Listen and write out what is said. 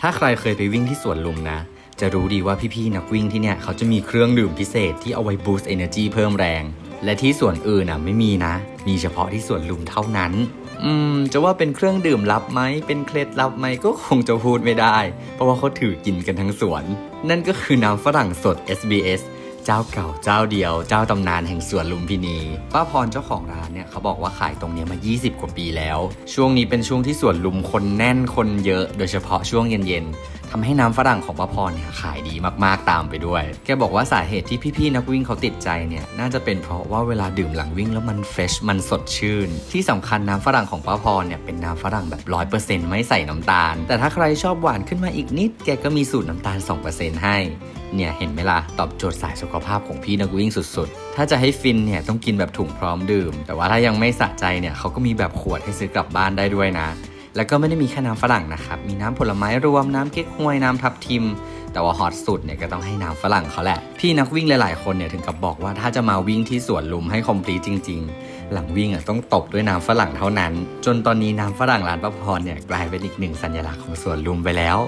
ถ้าใครเคยไปวิ่งที่สวนลุมนะ จะรู้ดีว่าพี่ๆนักวิ่งที่เนี่ยเขาจะมีเครื่องดื่มพิเศษที่เอาไว้บูสต์เอเนอร์จีเพิ่มแรง และที่สวนอื่นอะไม่มีนะ มีเฉพาะที่สวนลุมเท่านั้น อืม จะว่าเป็นเครื่องดื่มลับไหมเป็นเคล็ดลับไหมก็คงจะพูดไม่ได้ เพราะว่าเขาถือกินกันทั้งสวน นั่นก็คือน้ำฝรั่งสด SBS เจ้าเก่าเจ้าเดียว เจ้าตำนานแห่งสวนลุมพินี ป้าพรเจ้าของร้านเนี่ยเขาบอกว่าขายตรงนี้มา 20 กว่าปีแล้ว ช่วงนี้เป็นช่วงที่สวนลุมคนแน่นคนเยอะ โดยเฉพาะช่วงเย็นๆ ทำให้น้ำฝรั่งของป้าพรเนี่ยขายดีมากๆตามไปด้วย แกบอกว่าสาเหตุที่พี่ๆนักวิ่งเขาติดใจเนี่ยน่าจะเป็นเพราะว่าเวลาดื่มหลังวิ่งแล้วมันเฟชมันสดชื่น ที่สำคัญน้ำฝรั่งของป้าพรเนี่ยเป็นน้ำฝรั่งแบบร้อยเปอร์เซ็นต์ไม่ใส่น้ำตาล แต่ถ้าใครชอบหวานขึ้นมาอีกนิด แกก็มีสูตรน้ำตาล 2%ให้เนี่ยเห็นไหมล่ะตอบโจทย์สายสุขภาพของพี่นักวิ่งสุดๆ ถ้าจะให้ฟินเนี่ยต้องกินแบบถุงพร้อมดื่ม แต่ว่าถ้ายังไม่สะใจเนี่ยเขาก็มีแบบขวดให้ซื้อกลับบ้านได้ด้วยนะ แล้วก็ไม่ได้มีแค่น้ำฝรั่งนะครับ มีน้ำผลไม้รวมน้ำเก๊กฮวยน้ำทับทิม แต่ว่าฮอตสุดเนี่ยก็ต้องให้น้ำฝรั่งเขาแหละ พี่นักวิ่งหลายๆคนเนี่ยถึงกับบอกว่าถ้าจะมาวิ่งที่สวนลุมให้คอมพลีทจริง ๆ หลังวิ่งอะต้องตบด้วยน้ำฝรั่งเท่านั้น จนตอนนี้น้ำฝรั่งร้านประพรเนี่ยกลายเป็นอีกหนึ่งสัญลักษณ์ของสวนลุมไปแล้ว